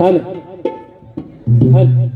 هلا هلا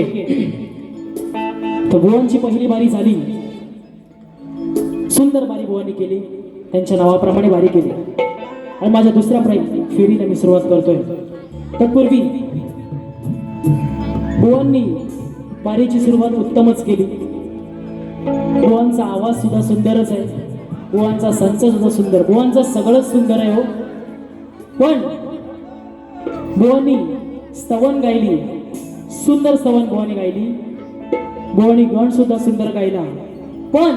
okay तर बुवांची पहिली बारी झाली. सुंदर बारी बुवांनी केली. त्यांच्या नावाप्रमाणे बारी केली. आणि माझ्या दुसऱ्या प्राई फेरीला मी सुरुवात करतोय. तत्पूर्वी बुवांनी बारीची सुरुवात उत्तमच केली. बुवांचा आवाज सुद्धा सुंदरच आहे. बुवांचा संच सुद्धा सुंदर. बुवांचं सगळंच सुंदर आहे हो. पण बुवांनी स्तवन गायली. सुंदर सवन भुवानी गायली. भुवानी गण सुद्धा सुंदर गायला. पण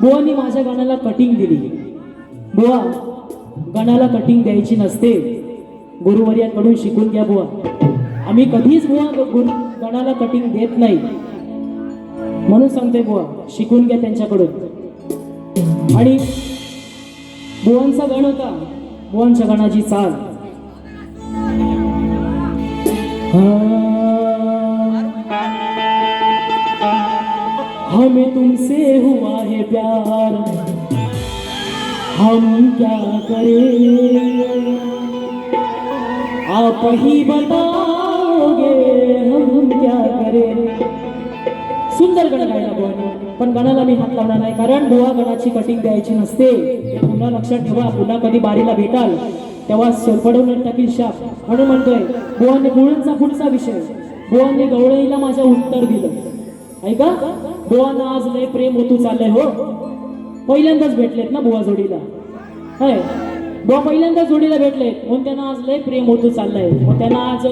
बुवानी माझ्या गाण्याला कटिंग दिली. बुवा गाण्याला कटिंग द्यायची नसते. गुरुवर्यांकडून शिकून घ्या बुवा. आम्ही कधीच बुवा गुरु गणाला कटिंग देत नाही. म्हणून सांगते बुवा शिकून घ्या त्यांच्याकडून. आणि बुवांचा गण होता. बुवांच्या गणाची चाल. हमें तुमसे हुआ है प्यार। हम क्या करें? आप ही बताओगे हम क्या करें? सुंदर गण गायला बोल पण गणाला मी हात लावणार नाही कारण बुवा गणाची कटिंग द्यायची नसते. पुन्हा लक्षात ठेवा पुन्हा कधी बारीला भेटाल. तेव्हा सोपडवून टाकील शाप. म्हणून म्हणतोय बुवाने गुळांचा पुढचा विषय. बुवाने गवळईला माझ्या उत्तर दिलं. ऐका? बुवांना आज लय प्रेम होतू चाललंय हो. पहिल्यांदाच भेटलेत ना बुवा जोडीला? हाय. बुवा पहिल्यांदाच जोडीला भेटलेत. म्हणून त्यांना आज लय प्रेम होतू चाललंय. मग त्यांना आज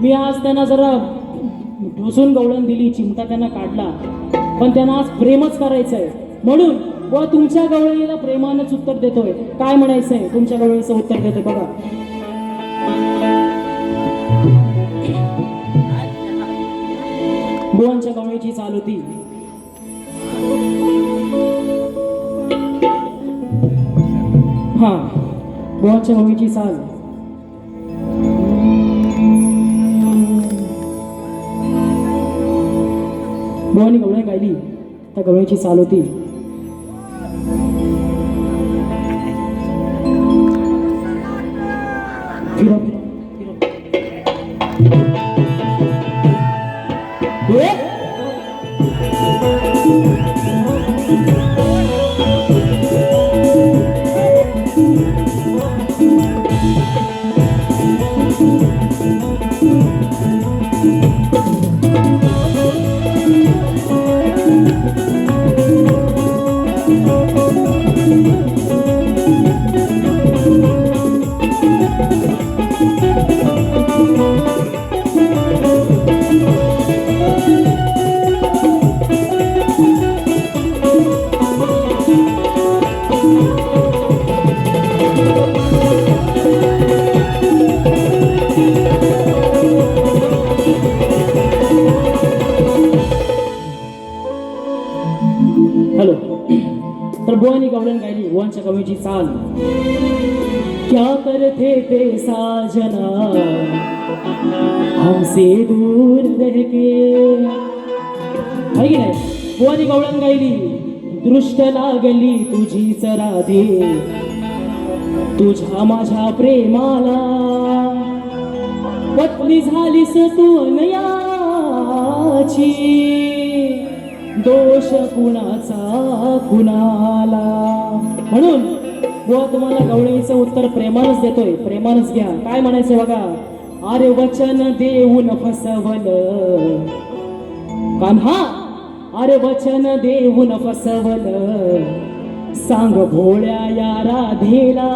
मी आज त्यांना जरा ठोसून गवळण दिली चिमटा त्यांना काढला. पण त्यांना आज प्रेमच करायचंय. म्हणून बुवा तुमच्या गवळणीला प्रेमानंच उत्तर देतोय. काय म्हणायचंय? तुमच्या गवळणीचं उत्तर देतोय बघा. बुवांच्या गवळीची चाल होती. हा बुवांच्या गवळीची साज. बुवानी गवळ्या गायली त्या गवळ्याची साल होती. गवळण कवीची चाल. क्या करते थे साजना? हमसे दूर रह के है की नाही? बुवानी गवळण गायली. दृष्ट लागली तुझी सरा दे. तुझ्या माझ्या प्रेमाला. पत्नी झालीस तू अनयाची दोष कुणाचा कुणाला? म्हणून व तुम्हाला गवळीचं उत्तर प्रेमानच देतोय. प्रेमानच घ्या. काय म्हणायचं बघा? अरे वचन देऊन फसवल. कान्हा अरे वचन देऊन फसवल. सांग भोळ्या या राधेला.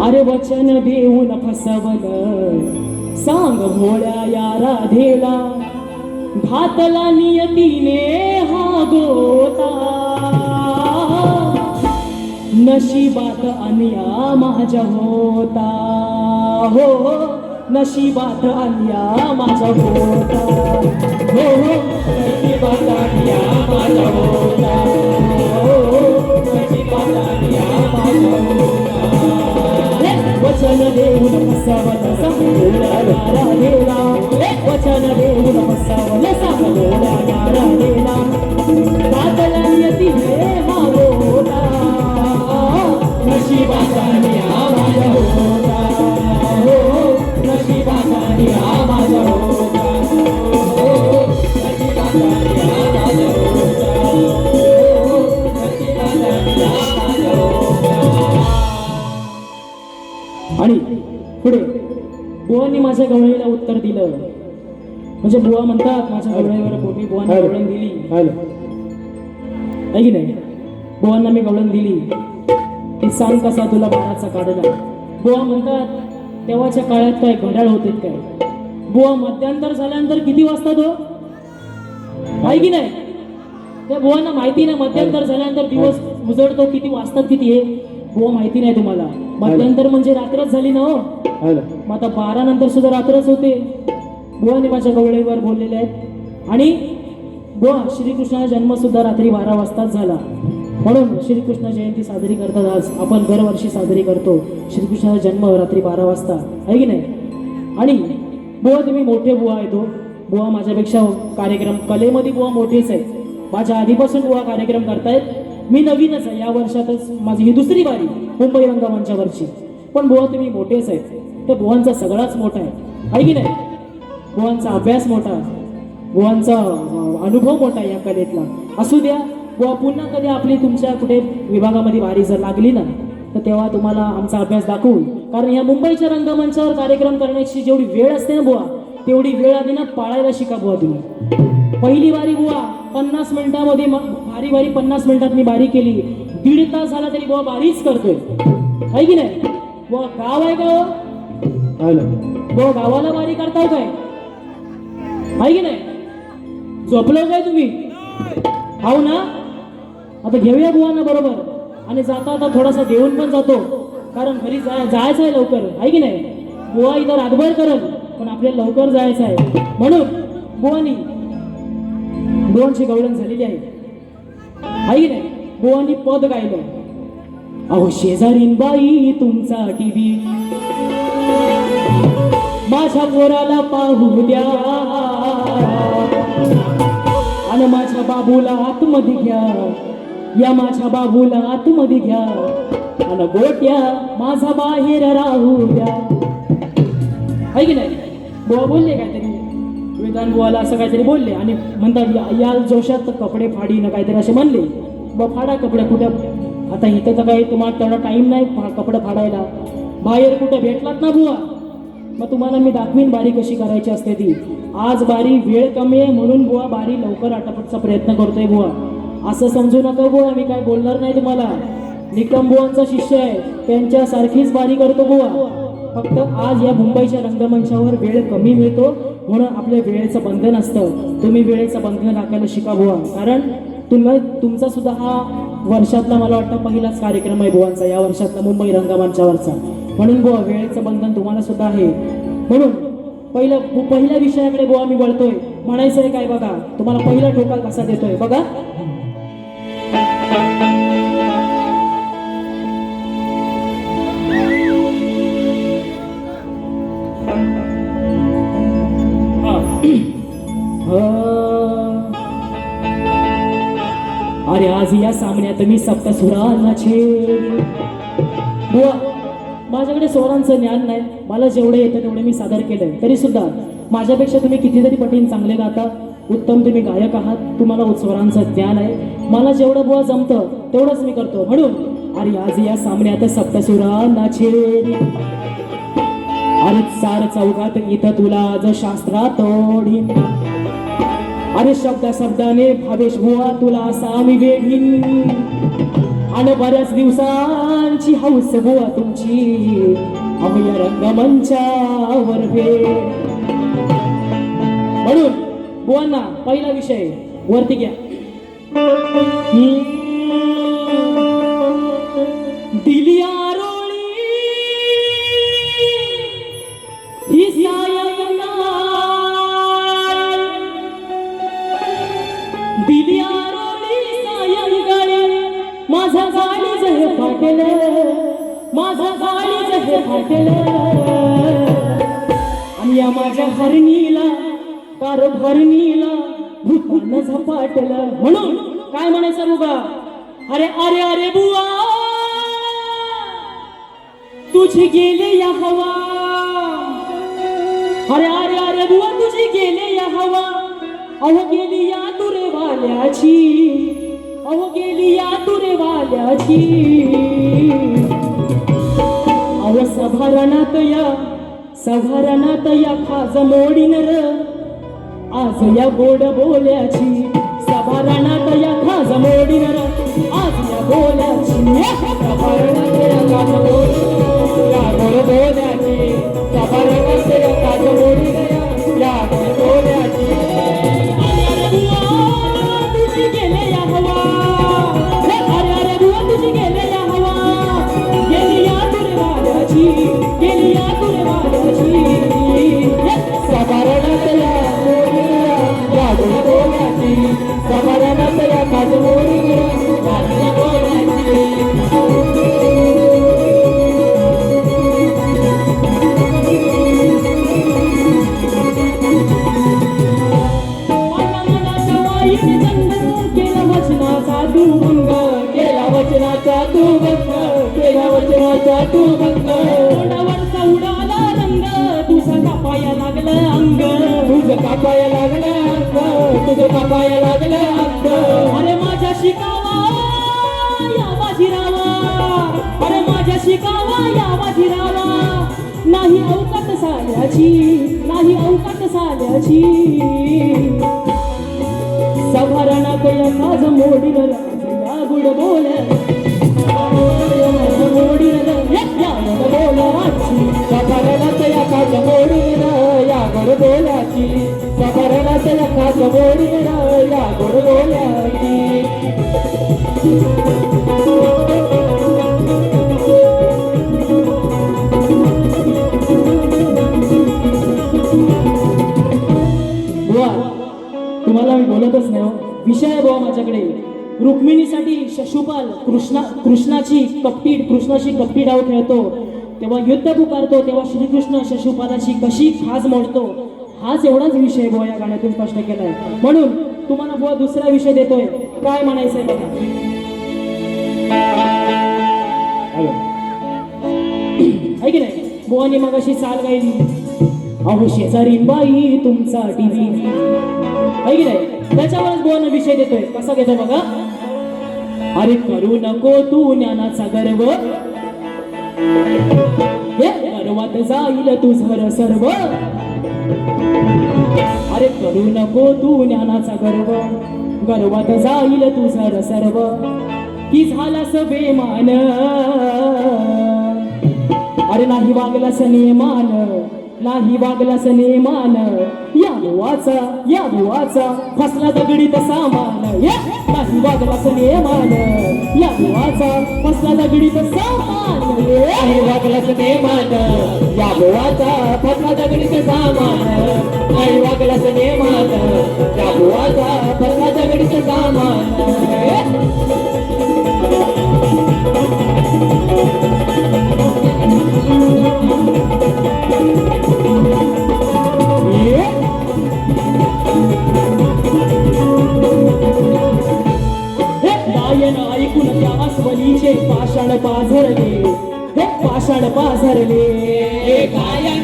अरे वचन देऊन फसवल. सांग भोळ्या या राधेला. घातला नियतीने हा गोता. नशिबात अन्या माझ्या होता हो नशिबात अन्या माझ्या होता हो नशिबात अन्या माझ्या होता हो नशिबात अन्या होता वचन देऊन फसवलं सांगोला गेला हे, वचन देऊन फसवलं सांगोला यारा गेला बुवा म्हणतात माझ्या गवळीवर मी बुवांना गवळण दिली. आहे की नाही? बुवांना मी गवळण दिली. की सांग कसा तुला बाळाचा काढला. बुवा म्हणतात तेव्हाच्या काळात काय घड्याळ होते काय? बुवा मध्यांतर झाल्यानंतर किती वाजता तो? आहे की नाही? त्या बुवांना माहिती नाही मध्यांतर झाल्यानंतर दिवस उजडतो किती वाजतात किती हे? बुवा माहिती नाही तुम्हाला. मध्यांतर म्हणजे रात्रच झाली ना हो. मग आता बारा नंतर सुद्धा रात्रच होते. भुवानी माझ्या गवळीवर बोललेले आहेत. आणि बुवा श्रीकृष्णाचा जन्मसुद्धा रात्री बारा वाजताच झाला. म्हणून श्रीकृष्ण जयंती साजरी करतात आज. आपण दरवर्षी साजरी करतो. श्रीकृष्णाचा जन्म रात्री बारा वाजता. आहे की नाही? आणि बुवा तुम्ही मोठे बुवा आहे तो. बुवा माझ्यापेक्षा कार्यक्रम कलेमध्ये बुवा मोठेच आहेत. माझ्या आधीपासून बुवा कार्यक्रम करतायत. मी नवीनच आहे. या वर्षातच माझी ही दुसरी बारी मुंबई रंगमंचावरची. पण बुवा तुम्ही मोठेच आहेत. तर बुवांचा सगळाच मोठा आहे. आहे की नाही? बुवांचा अभ्यास मोठा. बुवांचा अं, अनुभव मोठा या कलेतला. असू द्या बुवा पुन्हा कधी आपली तुमच्या कुठे विभागामध्ये वारी जर लागली ना तर तेव्हा तुम्हाला आमचा अभ्यास दाखवू. कारण ह्या मुंबईच्या रंगमंचावर कार्यक्रम करण्याची जेवढी वेळ असते ना बुवा तेवढी वेळ आधी ना पाळायला शिका बुवा तुम्ही. पहिली वारी बुवा पन्नास मिनिटामध्ये भारी भारी पन्नास मिनिटात मी बारी केली. दीड तास झाला तरी बुवा बारीच करतोय. आहे की नाही? बुवा गाव आहे का हो? बुवा गावाला बारी करताव काय? आहे की नाही? झोपलो काय तुम्ही? हो ना? आता घेऊया बुवांना बरोबर. आणि जाता आता थोडासा घेऊन पण जातो. कारण घरी जाय जायचं आहे लवकर. आहे की नाही? गोवा इथं रातभर करल पण आपल्याला लवकर जायचं आहे. म्हणून बुवानी बुवांची गवळण झालेली आहे. आहे की नाही? बुवांनी पद गायलं. अहो शेजारीन बाई तुमचा टीव्ही. माझ्या पोराला पाहू द्या. आणि माझ्या बाबूला आतमध्ये घ्या. या माझ्या बाबूला आतमध्ये घ्या. आणि गोट्या माझा बाहेर राहू द्या. आहे की नाही? बुवा बोलले काहीतरी. वेदान बुवाला असं काहीतरी बोलले आणि म्हणतात या- जोशात कपडे फाडी ना काहीतरी असे म्हणले. बा फाडा कपडे कुठं? आता इथं तर काही तुम्हाला तेवढा टाईम नाही कपडं कपडे फाडायला. बाहेर कुठं भेटलात ना बुवा? मग तुम्हाला मी दाखवीन बारी कशी करायची असते ती. आज बारी वेळ कमी आहे म्हणून बुवा बारी लवकर आटापटचा प्रयत्न करतोय बुवा. असं समजू नका बुवा मी काय बोलणार नाही तुम्हाला. निकम बुवांचा शिष्य आहे त्यांच्यासारखीच बारी करतो बुवा. फक्त आज या मुंबईच्या रंगमंचावर वेळ कमी मिळतो म्हणून आपल्या वेळेचं बंधन असतं. तुम्ही वेळेचं बंधन राखायला शिका बुवा. कारण तुम्ही तुमचा सुद्धा हा वर्षातला मला वाटतं पहिलाच कार्यक्रम आहे बुवांचा या वर्षातला मुंबई रंगमंचावरचा. म्हणून बुवा वेळेचं बंधन तुम्हाला सुद्धा आहे. म्हणून पहिलं पहिल्या विषयाकडे बुवा मी वळतोय. म्हणायचं आहे काय बघा? तुम्हाला पहिला ठोका कसा देतोय? बघा. सामन्यात मी सप्तसुरांना बुवा माझ्याकडे स्वरांचं ज्ञान नाही. मला जेवढं येतं तेवढे मी सादर केलंय. तरी सुद्धा माझ्यापेक्षा तुम्ही कितीतरी पटीन चांगले गाता. उत्तम तुम्ही गायक आहात. तुम्हाला स्वरांचं ज्ञान आहे. मला जेवढं बुवा जमतं तेवढंच मी करतो. म्हणून अरे आज या सामन्यात सप्तसुरांना छेड अरे चार चौकात इथं तुला आज शास्त्रात तोडीन अरे शब्द शब्दाने भावेश बुवा तुला असा आम्ही वेगीन आणि बऱ्याच दिवसांची हौस बुवा तुमची आम्ही रंगमंचावर म्हणून बुवांना पहिला विषय वरती घ्या. फाटल माझा गाडीच हे फाटल. आणि या माझ्या हरणीला कार भरणीला भूतानं झपाटलं. म्हणून काय म्हणायचं बुवा अरे अरे अरे बुवा तुझी गेले या हवा. अरे अरे अरे बुवा तुझी गेले या हवा. अहो गेली या तुरे वाल्याची अहो गेली या तुरे वाल्याची अहो सभारणात या सभारणात या खाज मोडीन र आज या गोड बोल्याची सभारणात या खाज मोडीन र आज या बोल्याची सभारणात या खाज मोडीन या गोड बोल्याची सभारणात या खाज मोडीन र, शिकावा या बाजीरावा अरे माझ्या शिकावा या बाजीरावा नाही अवकात साल्याची नाही अवकात साल्याची. सभारणात या काज मोडीन गुड बोल्या. मोडी बोलाची सभारणात या काज या बोलाची सभारणात या काज मोडीन तुम्हाला मी बोलतच नाही हो. विषय आहे बुवा माझ्याकडे. रुक्मिणीसाठी शशुपाल कृष्णा कृष्णाची कपटी कृष्णाशी कपटी डाव खेळतो. तेव्हा युद्ध पुकारतो तेव्हा श्रीकृष्ण शशुपालाची कशी खास मोडतो. हाच एवढाच विषय बुवा या गाण्यातून स्पष्ट केलाय. म्हणून तुम्हाला बुवा दुसरा विषय देतोय. काय म्हणायचंय बघा. आहे की नाही? बुवानी मग अशी चाल गायली अहो शेजारी बाई तुमचा टीव्ही आहे की नाही? त्याच्यावरच बोन विषय देतोय. कसा घेतोय बघा? अरे करू नको तू ज्ञानाचा गर्व. गर्वात जाईल तुझर सर्व. अरे करू नको तू ज्ञानाचा गर्व. गर्वात जाईल तुझर सर्व की झालास बेमान अरे नाही वागलास नियमान. नाही वागलास नेमान या बुवाचा या बुवाचा फसला दगडीत सामान. या नाही वागलास नेमान या बुवाचा फसला दगडीत सामान. नाही वागलास नेमान या बुवाचा फसला दगडीत सामान. नाही वागलास नेमान या बुवाचा फसला दगडीत सामान. पाषाण पाझरले. हे पाषाण पाझरले. गायन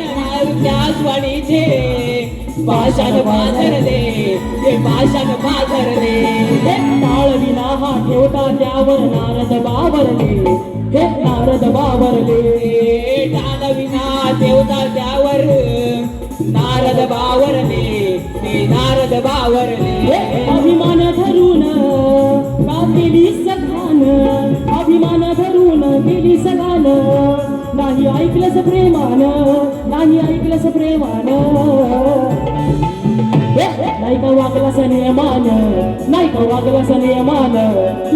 त्या स्वणीचे पाषाण पाझरले. हे पाषाण पाझरले. हे हा ठेवता त्यावर नारद बावरले. हे नारद बावरले दानविना देवता त्यावर. नारद बावरले ते नारद बावरले. अभिमान धरून का केली सखान. अभिमान धरून केली सगान नाही ऐकलंच प्रेमान नाही ऐकलंच प्रेमान. नाही का वागलास नियमान नाही का वागलास नियमान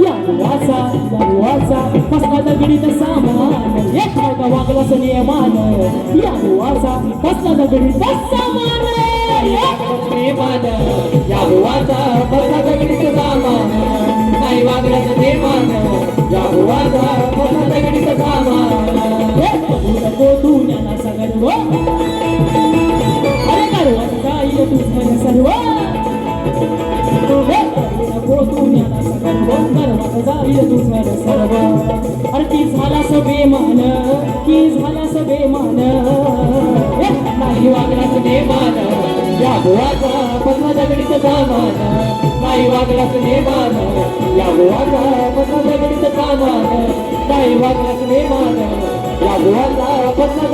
या वाचा या वाचा कसला दगडीत सामान एक नाही का वागलास नियमान या वाचा कसला दगडीत सामान प्रेमान या भुवाचा बसला सामान नाही वागण्याचं प्रेमान या भुवाचा बसला दगडीच सामान नको तू अरे जाईल तुझं सर्व नको तू सर्व अरे ती झाला बेमान की झाला बेमान नाही वागण्याचं प्रेमान या भुवाचा बसला दगडीच सामान नाही वागण्याचं प्रेमान या भुवाचा बसला दगडीच सामान नाही वागण्याचं प्रेमान या भुवाचा बसला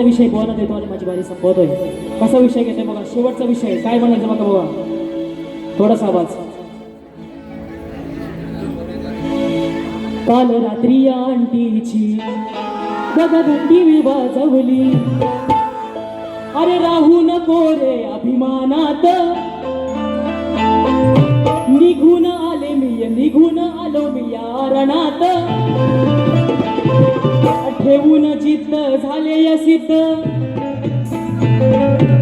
शेवटचा विषय बोलत देतो आणि माझी बारी संपवतोय? कसा विषय घेतोय बघा शेवटचा विषय. काय म्हणायचं बघा बघा. थोडासा आवाज. काल रात्री या आंटीची मी वाजवली. अरे राहू नको रे अभिमानात. निघून आले मी निघून आलो मी या रणात. ठेवून जिद्द झाले यसिद्ध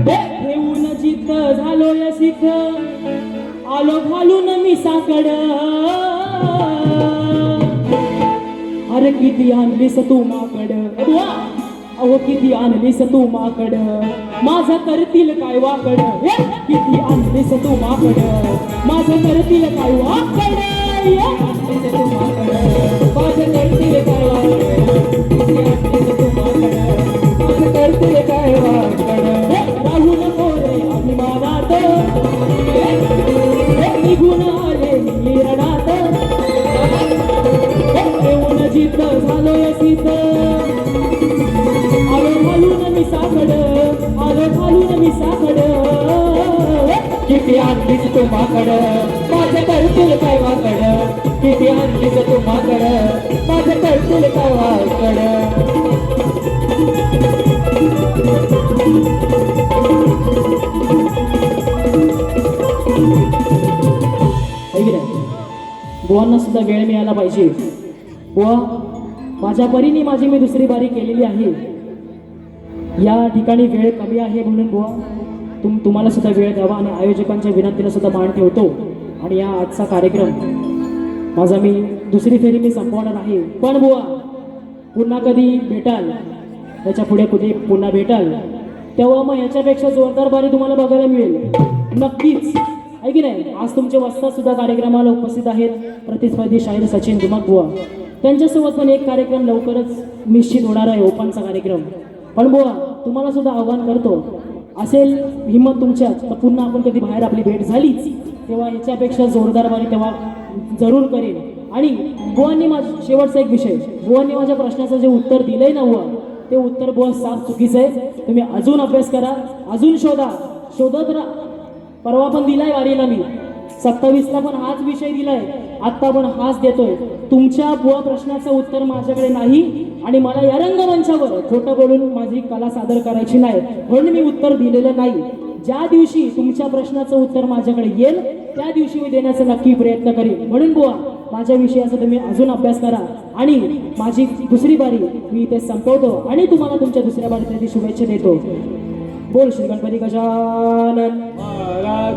ठेवून जिद्द झालो यसिद्ध आलो घालून मी साकड. अरे किती आणलीस तू माकड. अहो किती आणलीस तू माकड. माझं करतील काय वाकड? किती आणलीस तू माकड? माझं करतील काय वाकड? हे, माझं करतील काय वाकड? किती आणलीस तुम्हाकडं? माझं करतील काय वाकड किती आणलीस तुम्हाकडं? माझं करतील काय वाकड बुवांना सुद्धा वेळ मिळाला पाहिजे. बुवा माझ्या परीने माझी मी दुसरी बारी केलेली आहे. या ठिकाणी वेळ कमी आहे म्हणून बुवा. तुम तुम्हाला सुद्धा वेळ द्यावा आणि आयोजकांच्या विनंतीला सुद्धा मान ठेवतो. आणि या आजचा कार्यक्रम माझा मी दुसरी फेरी मी संपवणार आहे. पण बुवा पुन्हा कधी भेटाल? त्याच्या पुढे कधी पुन्हा भेटाल? तेव्हा मग याच्यापेक्षा जोरदार बारी तुम्हाला बघायला मिळेल. नक्कीच. आहे की नाही? आज तुमचे वस्ता सुद्धा कार्यक्रमाला उपस्थित आहेत. प्रतिस्पर्धी शाहीर सचिन दुमक बुवा. त्यांच्यासोबत पण एक कार्यक्रम लवकरच निश्चित होणार आहे ओपनचा कार्यक्रम. पण बुवा तुम्हाला सुद्धा आव्हान करतो. असेल हिंमत तुमच्यात. तर पुन्हा आपण कधी बाहेर आपली भेट झालीच तेव्हा याच्यापेक्षा जोरदार बारी तेव्हा जरूर करेन. आणि बुवांनी माझ शेवटचा एक विषय. बुवांनी माझ्या प्रश्नाचं जे उत्तर दिलंय ना बुवा ते उत्तर बुवा साफ चुकीचं आहे. तुम्ही अजून अभ्यास करा अजून शोधा. शोधत राहा परवा पण दिलाय वारीला मी. सत्तावीसला पण हाच विषय दिलाय. आत्ता पण हाच देतोय. तुमच्या बुवा प्रश्नाचं उत्तर माझ्याकडे नाही. आणि मला या रंगमंचावर खोटं बोलून माझी कला सादर करायची नाही म्हणून मी उत्तर दिलेलं नाही. ज्या दिवशी तुमच्या प्रश्नाचं उत्तर माझ्याकडे येईल त्या दिवशी मी देण्याचा नक्की प्रयत्न करेन. म्हणून बुवा माझ्या विषयाचा तुम्ही अजून अभ्यास करा. आणि माझी दुसरी बारी मी इथे संपवतो आणि तुम्हाला तुमच्या दुसऱ्या बारीसाठी शुभेच्छा देतो. बोल श्री गणपती गजानन महाराज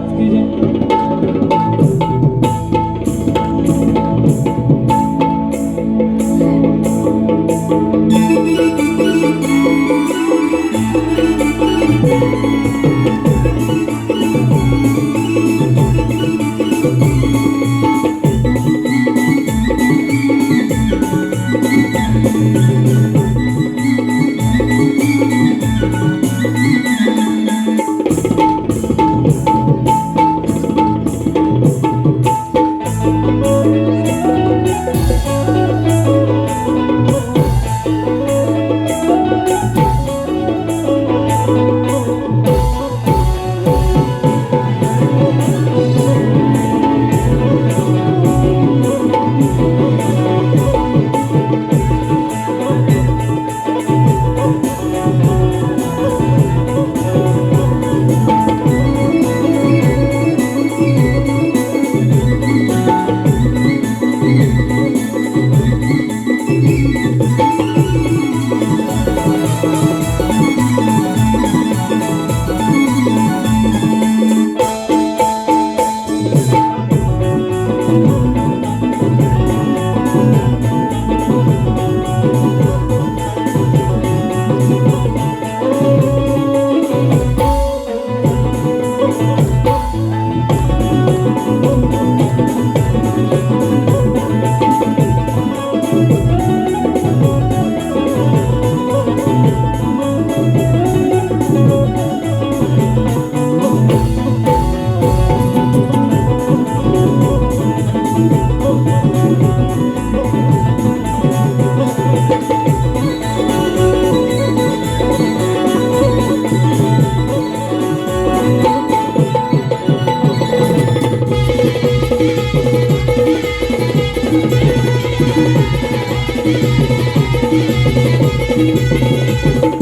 Thank you.